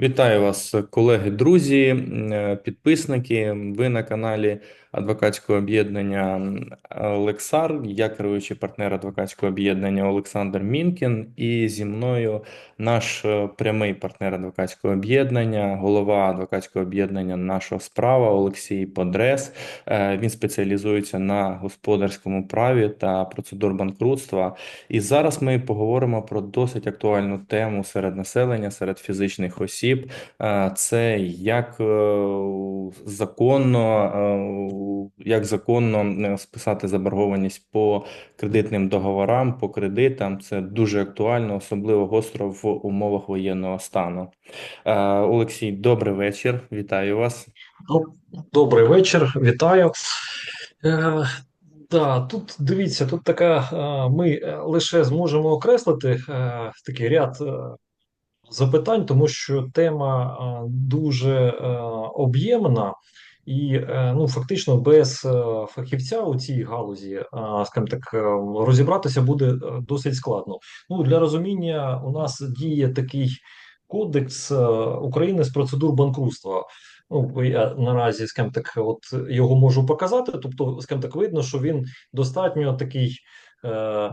Вітаю вас, колеги, друзі, підписники. Ви на каналі адвокатського об'єднання Лексар. Я керуючий партнер адвокатського об'єднання Олександр Мінкін. І зі мною наш е, прямий партнер адвокатського об'єднання, голова адвокатського об'єднання Наша справа Олексій Подрес. Е, Він спеціалізується на господарському праві та процедур банкрутства. І зараз ми поговоримо про досить актуальну тему серед населення, серед фізичних осіб. Е, Це як е, законно, е, як законно е, списати заборгованість по кредитним договорам, по кредитам. Це дуже актуально, особливо гостро в умовах воєнного стану. Олексій, добрий вечір. Вітаю вас. Добрий вечір, вітаю. Да, тут дивіться, тут така, ми лише зможемо окреслити такий ряд запитань, тому що тема е, дуже е, об'ємна і е, ну, фактично без фахівця у цій галузі, скажімо так, розібратися буде досить складно. Ну, для розуміння, у нас діє такий кодекс України з процедур банкрутства. Ну, я наразі, скажімо так, от його можу показати. Тобто, скажімо так, видно, що він достатньо такий е,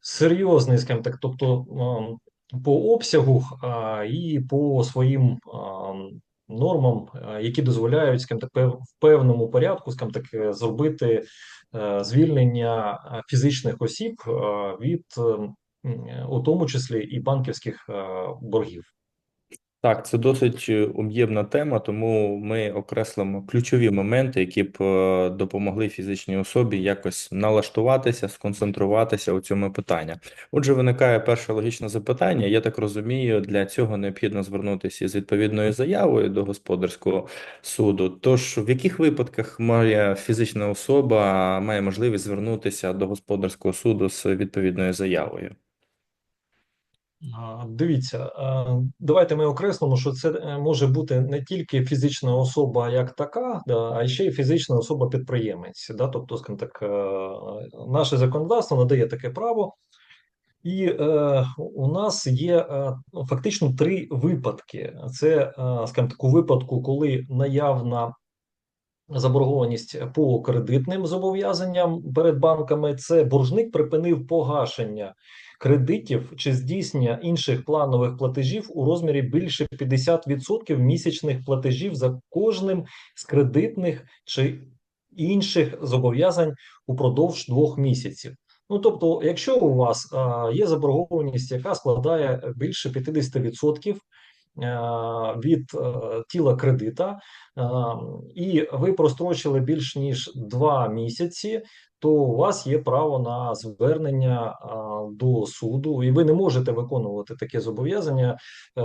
серйозний, скажімо так, тобто ем, по обсягу і по своїм ам, нормам, які дозволяють, скажімо так, в певному порядку, скажімо так, е, зробити е, звільнення фізичних осіб від, у тому числі і банківських боргів. Так, це досить е, об'ємна тема, тому ми окреслимо ключові моменти, які б е, допомогли фізичній особі якось налаштуватися, сконцентруватися у цьому питанні. Отже, виникає перше логічне запитання. Я так розумію, для цього необхідно звернутися з відповідною заявою до господарського суду. Тож, в яких випадках моя фізична особа має можливість звернутися до господарського суду з відповідною заявою? Дивіться, давайте ми окреслимо, що це е, може бути не тільки фізична особа як така, да, а ще й фізична особа-підприємець. Тобто, скажімо так, е, наше законодавство надає таке право, і е, у нас є фактично три випадки. Це, скажімо так, у випадку, коли наявна заборгованість по кредитним зобов'язанням перед банками, це боржник припинив погашення кредитів чи здійснення інших планових платежів у розмірі більше 50% місячних платежів за кожним з кредитних чи інших зобов'язань упродовж двох місяців. Ну, тобто, якщо у вас а, є заборгованість, яка складає більше 50% а, від тіла кредита, і ви прострочили більш ніж два місяці, то у вас є право на звернення до суду, і ви не можете виконувати таке зобов'язання е,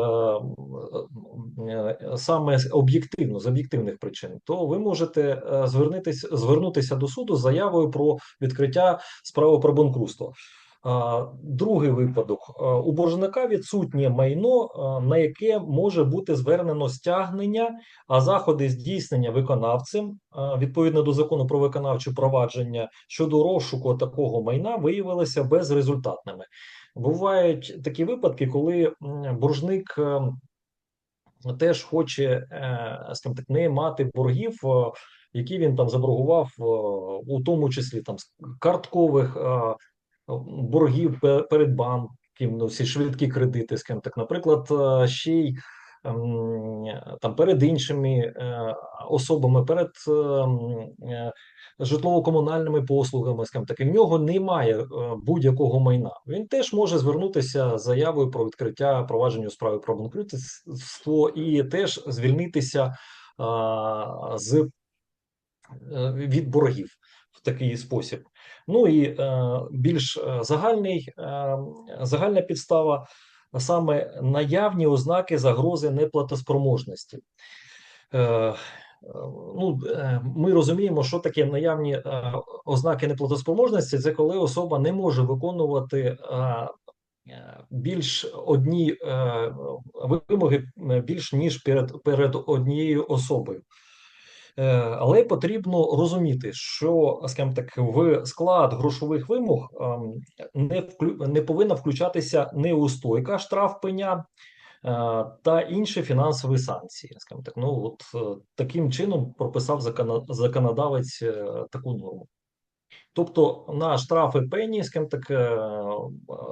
е, саме об'єктивно, з об'єктивних причин, то ви можете е, звернутися, звернутися до суду з заявою про відкриття справи про банкрутство. Другий випадок у боржника відсутнє майно, на яке може бути звернено стягнення, а заходи здійснення виконавцем відповідно до закону про виконавче провадження щодо розшуку такого майна виявилися безрезультатними. Бувають такі випадки, коли боржник е, теж хоче, е, скажімо так, не мати боргів, е, які він там заборгував, е, у тому числі там карткових е, боргів перед банком, ну, всі швидкі кредити, скажімо так, наприклад, е, ще й ем, там перед іншими е, особами, перед ем, е, житлово-комунальними послугами, скажімо так, і в нього немає будь-якого майна. Він теж може звернутися з заявою про відкриття провадження у справі про банкрутство і теж звільнитися з від боргів в такий спосіб. Ну і е, більш е, загальний, е, загальна підстава саме наявні ознаки загрози неплатоспроможності. Ну, ми розуміємо, що таке наявні ознаки неплатоспроможності. Це коли особа не може виконувати більш одні вимоги більш ніж перед, перед однією особою. Е, Але потрібно розуміти, що скажімо так, в склад грошових вимог ем, не вклю- не повинна включатися неустойка штраф пеня, та інші фінансові санкції. Скажімо так, ну от е, таким чином прописав законодавець е, таку норму. Тобто на штрафи пені, скажімо так, е,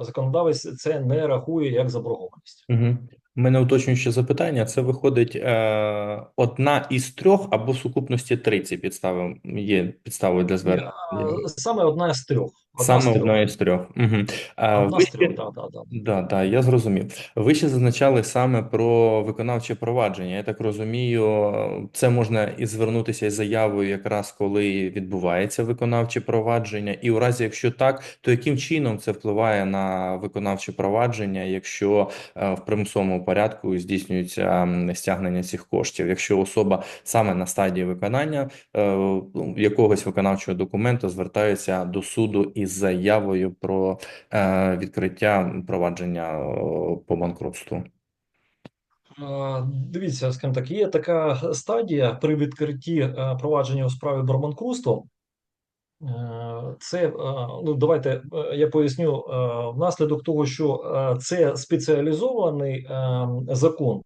законодавець це не рахує як заборгованість. Угу. Мене уточнююче запитання. Це виходить е, одна із трьох або в сукупності три ці підстави є підставою для звернення. Саме одна з трьох. Саме одна із трьох. Угу. Одна з трьох. Да, да, я зрозумів. Ви ще зазначали саме про виконавче провадження. Я так розумію, це можна і звернутися із заявою, якраз коли відбувається виконавче провадження, і у разі, якщо так, то яким чином це впливає на виконавче провадження, якщо е, в примусовому порядку здійснюється стягнення цих коштів, якщо особа саме на стадії виконання е, ну, якогось виконавчого документу звертається до суду із заявою про е, відкриття провадження е, по банкрутству. Е, Дивіться, скажімо так, є така стадія при відкритті провадження у справі про банкрутство. Це ну давайте я поясню внаслідок того, що це спеціалізований закон,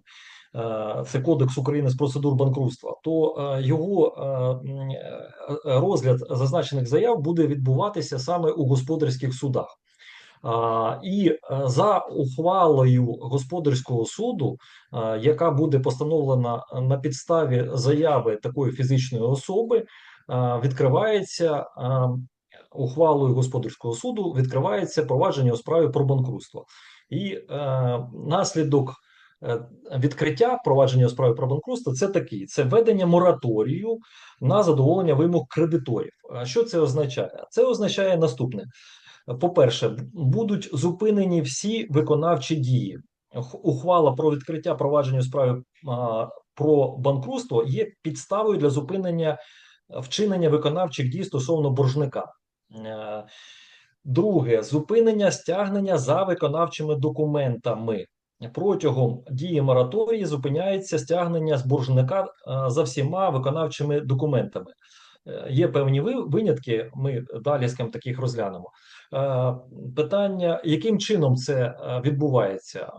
це Кодекс України з процедур банкрутства, то е, його е, е, розгляд зазначених заяв буде відбуватися саме у господарських судах. І е, за ухвалою господарського суду, е, яка буде постановлена на підставі заяви такої фізичної особи, е, відкривається е, ухвалою господарського суду, відкривається провадження у справі про банкрутство. І е, наслідок е, відкриття провадження у справі про банкрутство це такий: це введення мораторію на задоволення вимог кредиторів. А Що це означає? Це означає наступне. По-перше, будуть зупинені всі виконавчі дії. Ухвала про відкриття провадження у справі про банкрутство є підставою для зупинення е, вчинення виконавчих дій стосовно боржника. Е, Друге, зупинення стягнення за виконавчими документами. Протягом дії мораторії зупиняється стягнення з боржника е, за всіма виконавчими документами. Е, Є певні винятки, ми далі з ким таких розглянемо. Е, Питання, яким чином це відбувається?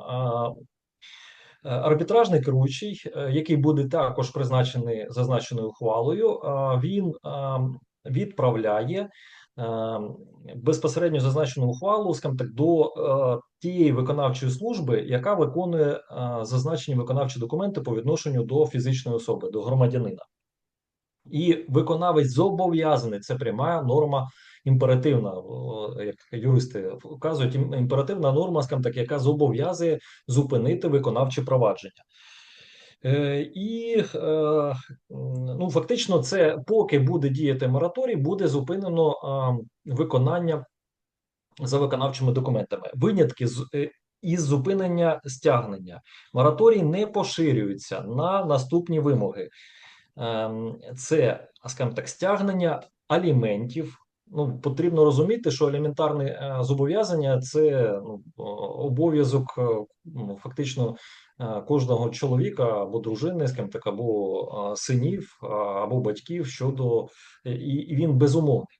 Арбітражний керуючий, який буде також призначений зазначеною ухвалою, він відправляє безпосередньо зазначену ухвалу, скажімо так, до е, тієї виконавчої служби, яка виконує е, зазначені виконавчі документи по відношенню до фізичної особи, до громадянина. І виконавець зобов'язаний, це пряма норма імперативна, як юристи вказують, імперативна норма, скажімо так, яка зобов'язує зупинити виконавче провадження. Е, І е, ну, фактично, це поки буде діяти мораторій, буде зупинено виконання за виконавчими документами. Винятки з е, із зупинення стягнення. Мораторій не поширюється на наступні вимоги. Ем, Це, скажімо так, стягнення аліментів. Ну, потрібно розуміти, що аліментарне зобов'язання це ну, обов'язок ну, фактично кожного чоловіка або дружини, скажімо так, або е, синів, або батьків щодо і, він безумовний.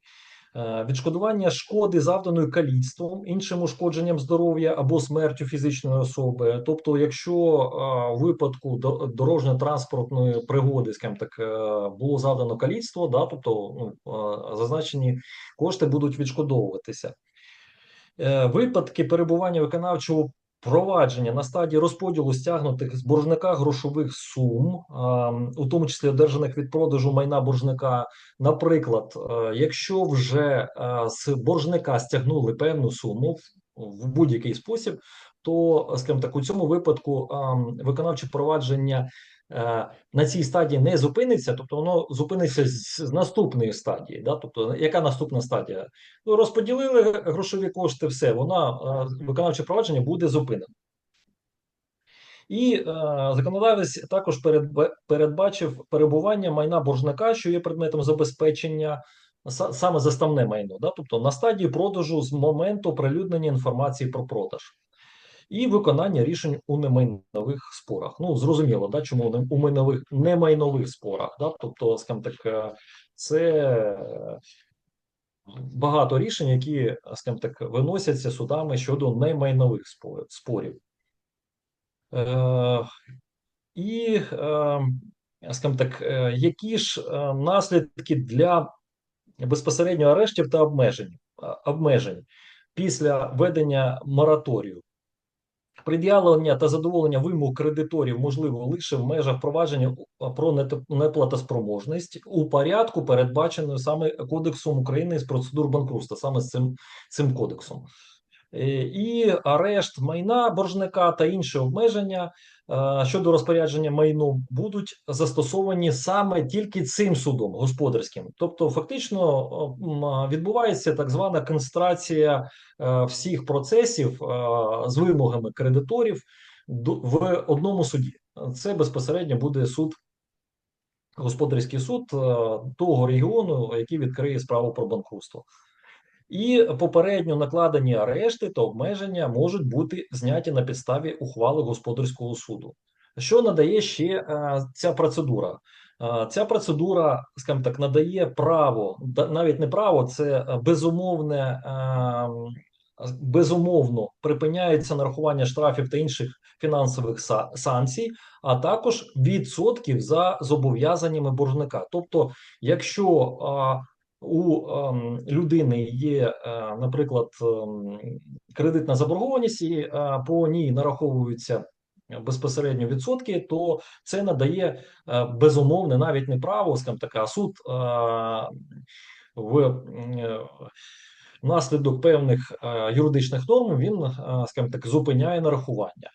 Е, Відшкодування шкоди, завданої каліцтвом, іншим ушкодженням здоров'я або смертю фізичної особи. Тобто, якщо е, у випадку дорожньо-транспортної пригоди, скажімо так, е, було завдано каліцтво, да, тобто ну, е, зазначені кошти будуть відшкодовуватися. Е, Випадки перебування виконавчого провадження на стадії розподілу стягнутих з боржника грошових сум, у тому числі одержаних від продажу майна боржника. Наприклад, е, якщо вже е, з боржника стягнули певну суму в- будь-який спосіб, то, скажімо так, у цьому випадку виконавче провадження на цій стадії не зупиниться, тобто воно зупиниться з, наступної стадії. Да? Тобто, яка наступна стадія? Ну, розподілили грошові кошти, все, вона е, виконавче провадження буде зупинено. І е, законодавець також передбачив перебування майна боржника, що є предметом забезпечення, са- саме заставне майно, да? тобто на стадії продажу з моменту оприлюднення інформації про продаж. І виконання рішень у немайнових спорах. Ну, зрозуміло, да, чому у майнових немайнових спорах. Да? Тобто, скажімо так, е, це е, багато рішень, які, скажімо так, виносяться судами щодо немайнових спо- спорів. Е, і, скажімо так, які ж наслідки для безпосередньо арештів та обмежень, обмежень після введення мораторію? Пред'явлення та задоволення вимог кредиторів можливо лише в межах провадження про неплатоспроможність у порядку, передбаченою саме Кодексом України з процедур банкрутства, саме з цим, цим кодексом. Е, І арешт майна боржника та інші обмеження щодо розпорядження майном будуть застосовані саме тільки цим судом господарським. Тобто, фактично відбувається так звана концентрація е, всіх процесів е, з вимогами кредиторів в одному суді. Це безпосередньо буде суд. Господарський суд е, того регіону, який відкриє справу про банкрутство. І попередньо накладені арешти та обмеження можуть бути зняті на підставі ухвали господарського суду. Що надає ще е, ця процедура? Е, ця процедура, скажімо так, надає право, навіть не право, це е, безумовне, безумовно припиняється нарахування штрафів та інших фінансових са- санкцій, а також відсотків за зобов'язаннями боржника. Тобто, якщо у ем, людини є, е, наприклад, ем, кредитна заборгованість, і е, по ній нараховуються безпосередньо відсотки, то це надає е, безумовне навіть не право, скажімо так, а суд в внаслідок певних юридичних норм він, скажімо так, зупиняє нарахування.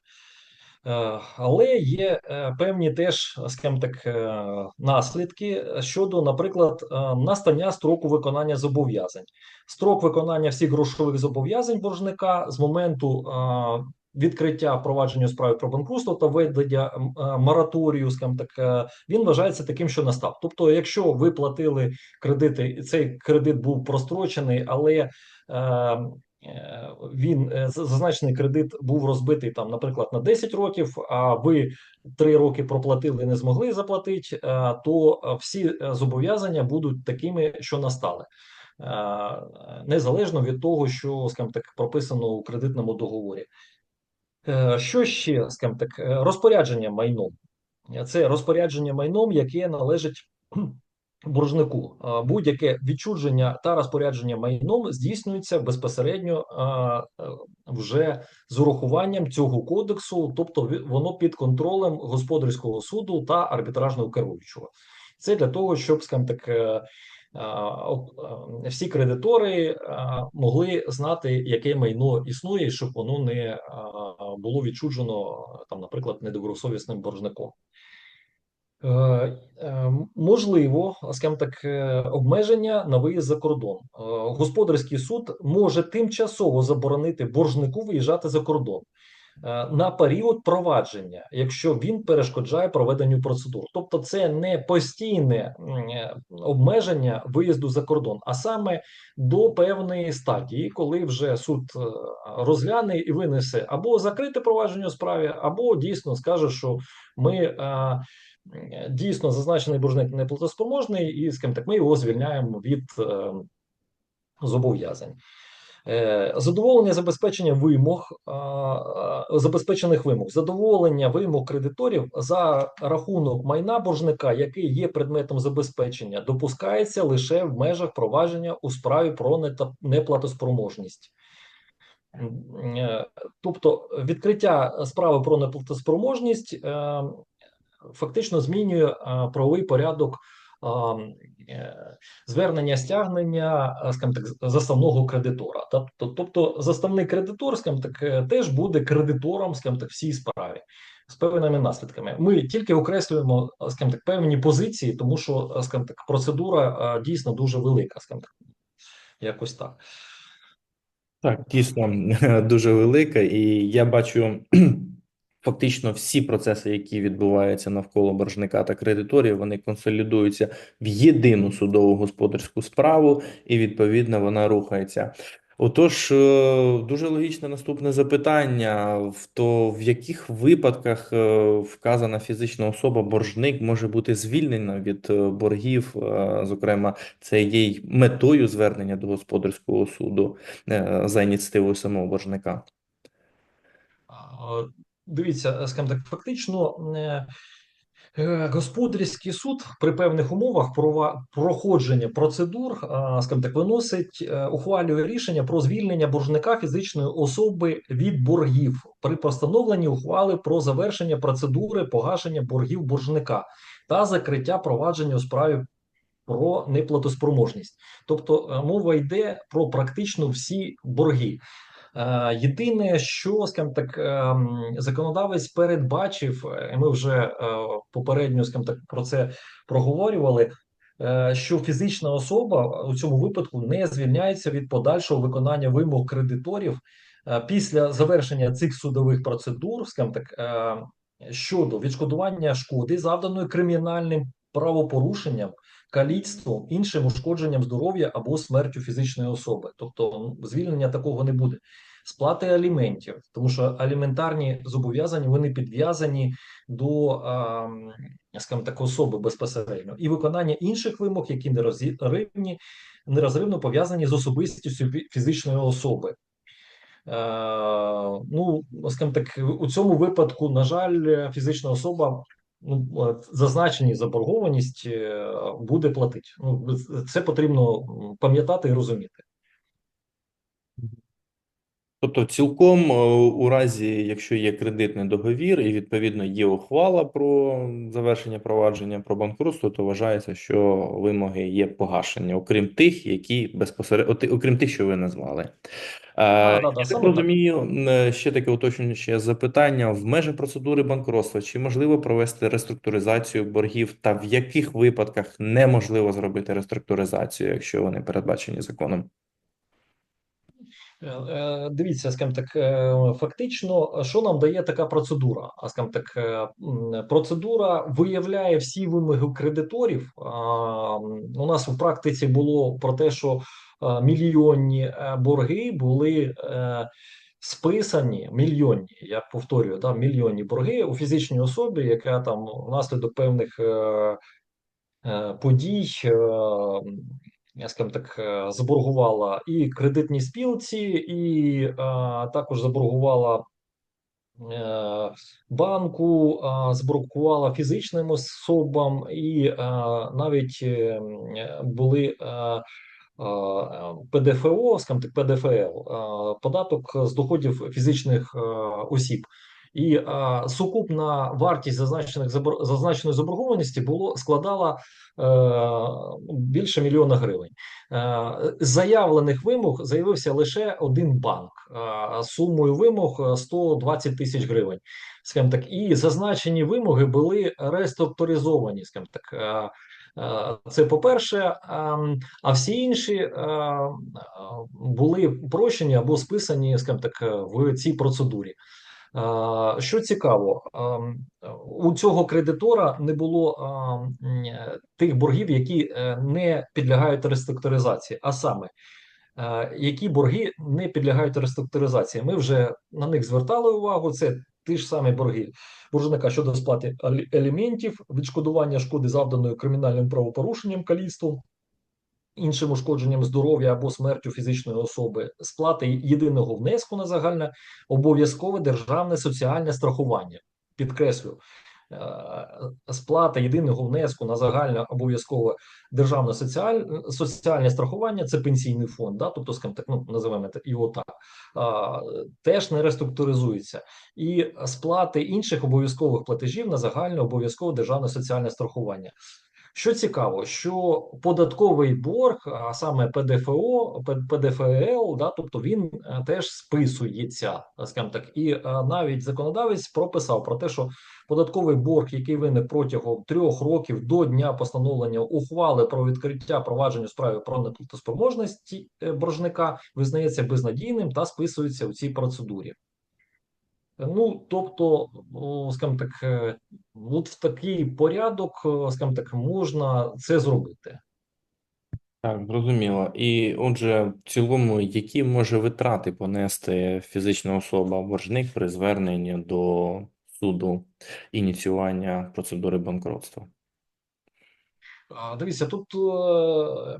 Е, Але є е, певні теж, скажімо так, е, наслідки щодо, наприклад, настання строку виконання зобов'язань. Строк виконання всіх грошових зобов'язань боржника з моменту відкриття провадження у справі про банкрутство та введення мораторію, скажімо так, він вважається таким, що настав. Тобто, якщо ви платили кредити, цей кредит був прострочений, але він е, зазначений кредит був розбитий там, наприклад, на 10 років, а ви 3 роки проплатили і не змогли заплатити, е, то е, всі е, зобов'язання будуть такими, що настали. Е, Незалежно від того, що, скажімо так, прописано у кредитному договорі. Е, Що ще, скажімо так, е, розпорядження майном. Це розпорядження майном, яке належить боржнику. Будь-яке відчудження та розпорядження майном здійснюється безпосередньо вже з урахуванням цього кодексу, тобто воно під контролем господарського суду та арбітражного керуючого. Це для того, щоб, скажімо так, е, всі кредитори могли знати, яке майно існує, щоб воно не було відчуджено там, наприклад, недобросовісним боржником. Е, е, Можливо, скажімо так, е, обмеження на виїзд за кордон. Господарський суд може тимчасово заборонити боржнику виїжджати за кордон на період провадження, якщо він перешкоджає проведенню процедур. Тобто, це не постійне обмеження виїзду за кордон, а саме до певної стадії, коли вже суд розгляне і винесе або закрите провадження у справі, або дійсно скаже, що ми. Дійсно, зазначений боржник неплатоспроможний, і скажімо так, ми його звільняємо від е, зобов'язань. Е, Задоволення забезпечення вимог, е, забезпечених вимог, задоволення вимог кредиторів за рахунок майна боржника, який є предметом забезпечення, допускається лише в межах провадження у справі про неплатоспроможність. Тобто відкриття справи про неплатоспроможність фактично змінює е, правовий порядок е, звернення стягнення, е, скажімо так, заставного кредитора. Тобто, тобто заставний кредитор, скажімо так, е, теж буде кредитором, скажімо так, всій справі. З певними наслідками. Ми тільки окреслюємо, е, скажімо так, певні позиції, тому що, е, скажімо так, процедура е, дійсно дуже велика, скажімо так, якось так. Так, дійсно дуже велика, і я бачу фактично всі процеси, які відбуваються навколо боржника та кредиторів, вони консолідуються в єдину судову господарську справу, і відповідно вона рухається. Отож, е, дуже логічне наступне запитання: то в яких випадках е, вказана фізична особа, боржник, може бути звільнена від е, боргів, зокрема, це є й метою звернення до господарського суду за ініціативою самого боржника. Дивіться, скажімо так, фактично. е, Е, Господарський суд при певних умовах проходження процедур, скажімо так, виносить, е, ухвалює рішення про звільнення боржника фізичної особи від боргів при постановленні ухвали про завершення процедури погашення боргів боржника та закриття провадження у справі про неплатоспроможність. Тобто е, мова йде про практично всі борги. Е, Єдине, що скажімо так, ем, законодавець передбачив, е, і ми вже е, попередньо скажімо так про це проговорювали. Що фізична особа у цьому випадку не звільняється від подальшого виконання вимог кредиторів після завершення цих судових процедур, скажімо так, щодо відшкодування шкоди, завданої кримінальним правопорушенням, каліцтвом, іншим ушкодженням здоров'я або смертю фізичної особи. Тобто ну, звільнення такого не буде. Сплати аліментів, тому що аліментарні зобов'язання вони підв'язані до, скажімо так, особи безпосередньо, і виконання інших вимог, які нерозривні, нерозривно пов'язані з особистістю фізичної особи. Е, ну, скажімо так, у цьому випадку, на жаль, фізична особа ну, зазначені заборгованість е, буде платити. Ну, це потрібно пам'ятати і розуміти. Тобто, цілком е, у разі, якщо є кредитний договір і відповідно є ухвала про завершення провадження про банкрутство, то вважається, що вимоги є погашені, окрім тих, які безпосередньо, окрім тих, що ви назвали. Е, да, Я так розумію, ще таке уточнююче запитання. В межах процедури банкротства чи можливо провести реструктуризацію боргів, та в яких випадках неможливо зробити реструктуризацію, якщо вони передбачені законом? Е, е, Дивіться, скажімо так, е, фактично, що нам дає така процедура? А скажімо так, процедура виявляє всі вимоги кредиторів. У нас в практиці було про те, що мільйонні борги були списані, мільйонні, я повторюю, да, мільйонні борги у фізичній особі, яка там внаслідок певних подій, скажімо так, е, заборгувала і кредитній спілці, і е, також заборгувала е, банку, заборгувала фізичним особам, і навіть були. ПДФО, скажімо так, ПДФЛ, податок з доходів фізичних осіб. І е, сукупна вартість зазначених зазначеної заборгованості було складала е, більше мільйона гривень. Е, заявлених вимог заявився лише один банк е, сумою вимог е, 120 тисяч гривень. Скажімо так, і зазначені вимоги були реструктуризовані. Скажімо так, Е, е, це по-перше, Ем, а всі інші е, е, були прощені або списані, скажімо так, е, в цій процедурі. Що цікаво, у цього кредитора не було тих боргів, які е, не підлягають реструктуризації, а саме е, які борги не підлягають реструктуризації. Ми вже на них звертали увагу. Це ті ж самі борги боржника щодо сплати аліментів, відшкодування шкоди завданої кримінальним правопорушенням, каліцтвом, іншим ушкодженням здоров'я або смертю фізичної особи, сплати єдиного внеску на загальне обов'язкове державне соціальне страхування. Підкреслю, е, сплата єдиного внеску на загальне обов'язкове державне соціаль, соціальне страхування це пенсійний фонд, да, тобто, ну називаємо його так, теж не реструктуризується. І сплати інших обов'язкових платежів на загальне обов'язкове державне соціальне страхування. Що цікаво, що податковий борг, а саме ПДФО, ПДФЛ, да, тобто він е, теж списується, скажімо так, і е, навіть законодавець прописав про те, що податковий борг, який виник протягом трьох років до дня постановлення ухвали про відкриття провадження у справі про неплатоспроможності е, боржника, визнається безнадійним та списується у цій процедурі. Ну, тобто, скажімо так, е, от в такий порядок, е, скажімо так, можна це зробити. Так, зрозуміло. І отже, в цілому, які може витрати понести фізична особа боржник при зверненні до суду ініціювання процедури банкротства? Дивіться, тут е,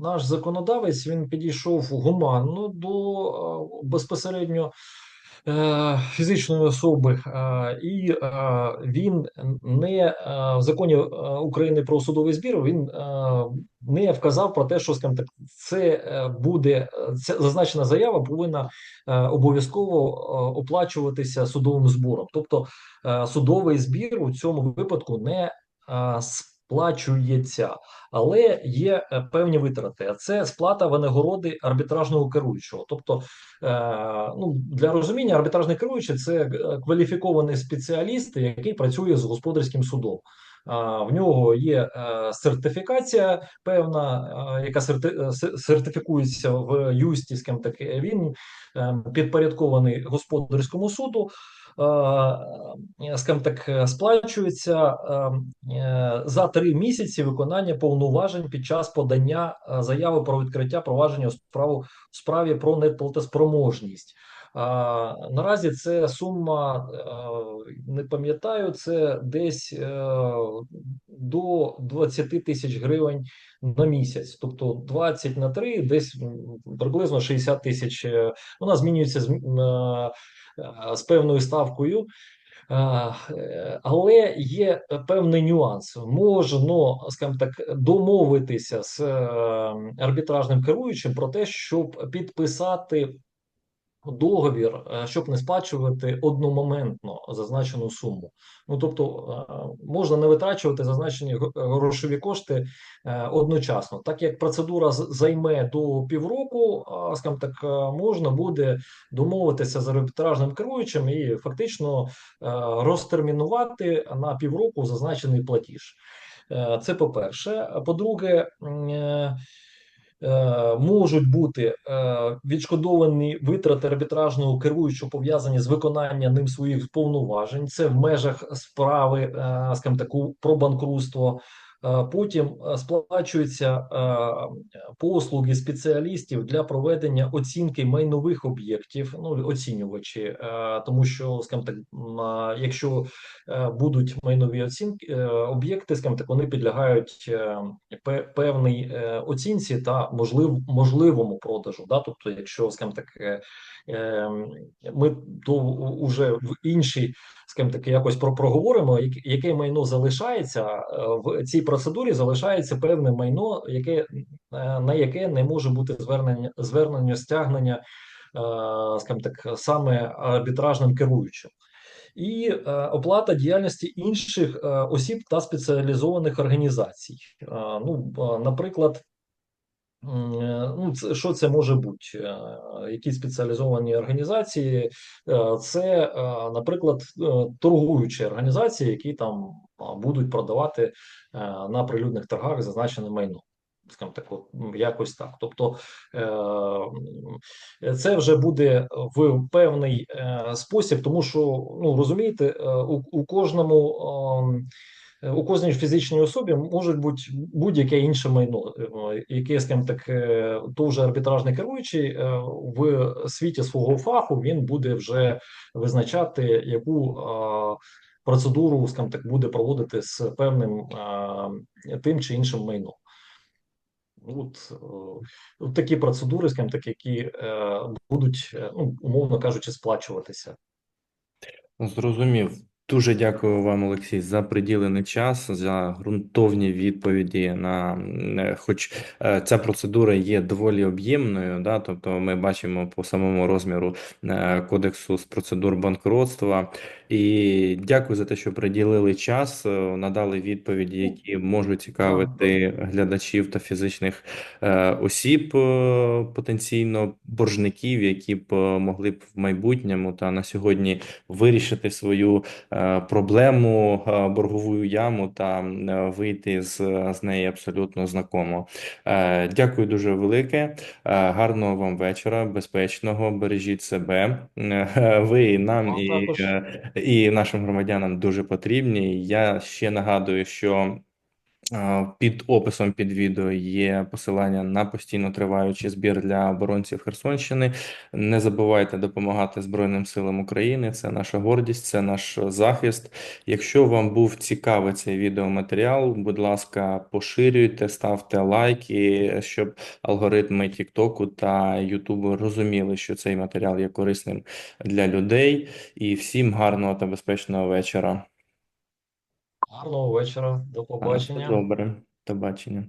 наш законодавець він підійшов гуманно до безпосередньо фізичної особи, е, і е, він не е, в законі е, України про судовий збір він е, не вказав про те, що скажімо так, це е, буде ця зазначена заява повинна е, обов'язково е, оплачуватися судовим збором. Тобто е, судовий збір у цьому випадку не е, сплачується, але є е, певні витрати. А це сплата винагороди арбітражного керуючого. Тобто, е, ну для розуміння, арбітражний керуючий це е, кваліфікований спеціаліст, який працює з господарським судом. В нього є сертифікація певна, яка серти, сертифікується в юсті, скажімо так, він підпорядкований господарському суду. Е, Скажімо так, е, сплачується е, е, за три місяці виконання повноважень під час подання е, заяви про відкриття провадження у справу у справі про неплатоспроможність. Наразі це сума, е, не пам'ятаю, це десь е, до 20 тисяч гривень на місяць. Тобто 20 на 3, десь приблизно 60 тисяч. е, Вона змінюється з, е, з певною ставкою. Е, Але є певний нюанс. Можна, скажімо так, домовитися з арбітражним керуючим про те, щоб підписати договір, е, щоб не сплачувати одномоментно зазначену суму. Ну тобто е, можна не витрачувати зазначені грошові кошти е, одночасно. Так як процедура займе до півроку, скажімо так, можна буде домовитися з арбітражним керуючим і фактично розтермінувати на півроку зазначений платіж. Це по-перше. По-друге, м, е, е, можуть бути е, відшкодовані витрати арбітражного керуючого пов'язані з виконанням ним своїх повноважень. Це в межах справи, е, скажімо таку, про банкрутство. Е, Потім е, сплачуються е, послуги спеціалістів для проведення оцінки майнових об'єктів, ну оцінювачі, тому що, скажімо так, якщо будуть майнові оцінки об'єкти, скажімо так, вони підлягають певній оцінці та можлив, можливому продажу. Да? Тобто, якщо, скажімо так, ми то вже в іншій, скажімо так, якось проговоримо, яке майно залишається в цій процедурі, залишається певне майно, яке е, на яке не може бути звернення звернення стягнення, е, скажімо так, саме арбітражним керуючим і е, оплата діяльності інших осіб та спеціалізованих організацій. Ну, наприклад, ну, це, що це може бути? Е, Які спеціалізовані організації? Е, Це, е, наприклад, е, торгуючі організації, які там будуть продавати е, на прилюдних торгах зазначене майно. Скажімо так, от, якось так. Тобто е, це вже буде в певний е, спосіб, тому що ну розумієте, е, у, у кожному. Ем, у кожній фізичній особі може бути будь-яке інше майно, е, яке, скажімо так, е, то вже арбітражний керуючий е, в світі свого фаху він буде вже визначати, яку е, процедуру, скажімо так, буде проводити з певним е, тим чи іншим майном. От, е, от такі процедури, скажімо так, які е, будуть, е, ну, умовно кажучи, сплачуватися. Зрозумів. Дуже дякую вам, Олексій, за приділений час, за ґрунтовні відповіді на е, хоч е, ця процедура є доволі об'ємною, да, тобто ми бачимо по самому розміру е, кодексу з процедур банкротства. І дякую за те, що приділили час, е, надали відповіді, які можуть цікавити глядачів та фізичних е, осіб, е, потенційно боржників, які б могли б в майбутньому та на сьогодні вирішити свою проблему, боргову яму та вийти з, з неї абсолютно знакомо. Дякую дуже велике. Гарного вам вечора, безпечного, бережіть себе. Ви і нам і, і нашим громадянам дуже потрібні. Я ще нагадую, що Під описом під відео є посилання на постійно триваючий збір для оборонців Херсонщини. Не забувайте допомагати Збройним силам України. Це наша гордість, це наш захист. Якщо вам був цікавий цей відеоматеріал, будь ласка, поширюйте, ставте лайки, щоб алгоритми Тіктоку та Ютубу розуміли, що цей матеріал є корисним для людей. І всім гарного та безпечного вечора. Гарного вечора, до побачення. Добре, до бачення.